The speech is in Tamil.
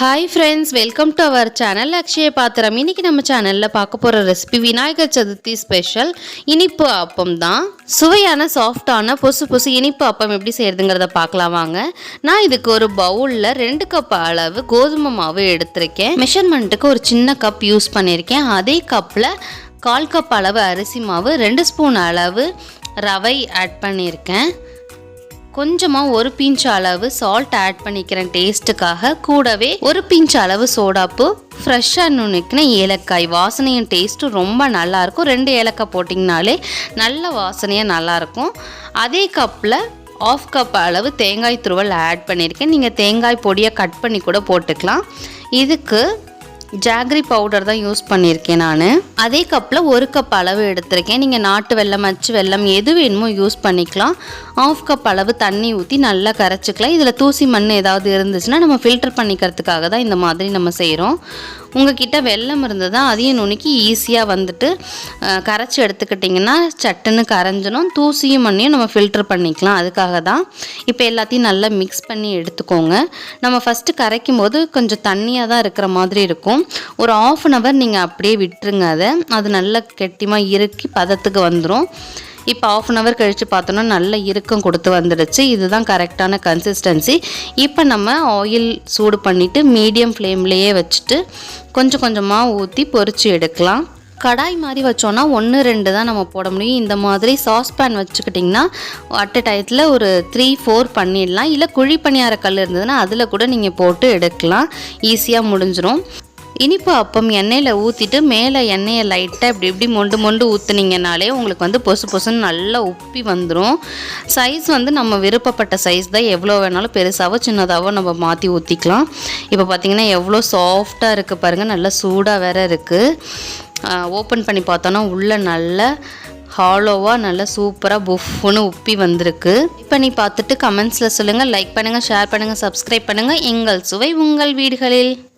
Hi friends welcome to our channel Akshaya பாத்திரம் இன்னைக்கு நம்ம சேனலில் பார்க்க போகிற ரெசிபி விநாயகர் சதுர்த்தி ஸ்பெஷல் இனிப்பு அப்பம் தான். சுவையான சாஃப்டான பொசு பொசு இனிப்பு அப்பம் எப்படி செய்கிறதுங்கிறத பார்க்கலாம் வாங்க. நான் இதுக்கு ஒரு பவுலில் ரெண்டு கப் அளவு கோதுமை மாவு எடுத்திருக்கேன். மெஷர்மெண்ட்டுக்கு ஒரு சின்ன கப் யூஸ் பண்ணியிருக்கேன். அதே கப்பில் கால் கப் அளவு அரிசி மாவு ரெண்டு ஸ்பூன் அளவு ரவை ஆட் பண்ணியிருக்கேன். கொஞ்சமாக ஒரு பிஞ்ச் அளவு சால்ட் ஆட் பண்ணிக்கிறேன் டேஸ்ட்டுக்காக கூடவே ஒரு பிஞ்ச் அளவு சோடாப்பு ஃப்ரெஷ்ஷாக நுணுக்கின ஏலக்காய். வாசனையும் டேஸ்ட்டும் ரொம்ப நல்லாயிருக்கும் ரெண்டு ஏலக்காய் போட்டிங்கனாலே நல்ல வாசனையாக நல்லாயிருக்கும் அதே கப்பில் ஆஃப் கப் அளவு தேங்காய் துருவல் ஆட் பண்ணியிருக்கேன். நீங்கள் தேங்காய் பொடியை கட் பண்ணி கூட போட்டுக்கலாம். இதுக்கு ஜாகரி பவுடர் தான் யூஸ் பண்ணியிருக்கேன் நான். அதே கப்பில் ஒரு கப் அளவு எடுத்திருக்கேன். நீங்கள் நாட்டு வெல்லம் அச்சு வெல்லம் எது வேணுமோ யூஸ் பண்ணிக்கலாம். ஆஃப் கப் அளவு தண்ணி ஊற்றி நல்லா கரைச்சிக்கலாம். இதில் தூசி மண் ஏதாவது இருந்துச்சுன்னா நம்ம ஃபில்டர் பண்ணிக்கிறதுக்காக தான் இந்த மாதிரி நம்ம செய்கிறோம் உங்ககிட்ட வெல்லம் இருந்ததா அதையும் நுணுக்கி ஈஸியாக வந்துட்டு கரைச்சி எடுத்துக்கிட்டிங்கன்னா சட்டுன்னு கரைஞ்சிடும் தூசியும் மண்ணையும் நம்ம ஃபில்டர் பண்ணிக்கலாம். அதுக்காக தான் இப்போ எல்லாத்தையும் நல்லா மிக்ஸ் பண்ணி எடுத்துக்கோங்க. நம்ம ஃபஸ்ட்டு கரைக்கும் போது கொஞ்சம் தண்ணியாக தான் இருக்கிற மாதிரி இருக்கும். ஒரு ஆஃப் அன் ஹவர் நீங்கள் அப்படியே விட்டுருங்க அதை. அது நல்லா கெட்டிமாக இறுக்கி பதத்துக்கு வந்துடும் இப்போ ஆஃப் அன் ஹவர் கழித்து பார்த்தோன்னா நல்ல இறுக்கம் கொடுத்து வந்துடுச்சு. இதுதான் கரெக்டான கன்சிஸ்டன்சி இப்போ நம்ம ஆயில் சூடு பண்ணிவிட்டு மீடியம் ஃப்ளேம்லேயே வச்சுட்டு கொஞ்சம் கொஞ்சமாக ஊற்றி பொறிச்சு எடுக்கலாம். கடாய் மாதிரி வச்சோன்னா ஒன்று ரெண்டு தான் நம்ம போட முடியும். இந்த மாதிரி சாஸ்பேன் வச்சுக்கிட்டிங்கன்னா அட் அ டயத்தில் ஒரு த்ரீ ஃபோர் பண்ணிடலாம். இல்லை குழி பணியார கல் இருந்ததுன்னா அதில் கூட நீங்கள் போட்டு எடுக்கலாம். ஈஸியாக முடிஞ்சிடும் இனிப்பு அப்பம் எண்ணெயில் ஊற்றிட்டு மேலே எண்ணெயை லைட்டாக இப்படி இப்படி மொண்டு மொண்டு ஊற்றுனீங்கனாலே உங்களுக்கு வந்து பொசு பொசுன்னு நல்லா உப்பி வந்துடும் சைஸ் வந்து நம்ம விருப்பப்பட்ட சைஸ் தான் எவ்வளோ வேணாலும் பெருசாகவோ சின்னதாகவோ நம்ம மாற்றி ஊற்றிக்கலாம் இப்போ பார்த்தீங்கன்னா எவ்வளோ சாஃப்டாக இருக்குது பாருங்கள் நல்லா சூடாக வேற இருக்குது ஓப்பன் பண்ணி பார்த்தோன்னா உள்ளே நல்ல ஹாலோவாக நல்லா சூப்பராக புஃப்னு உப்பி வந்திருக்கு. இப்போ நீ பார்த்துட்டு கமெண்ட்ஸில் சொல்லுங்கள் லைக் பண்ணுங்கள் ஷேர் பண்ணுங்கள் சப்ஸ்கிரைப் பண்ணுங்கள் எங்கள் சுவை உங்கள் வீடுகளில்.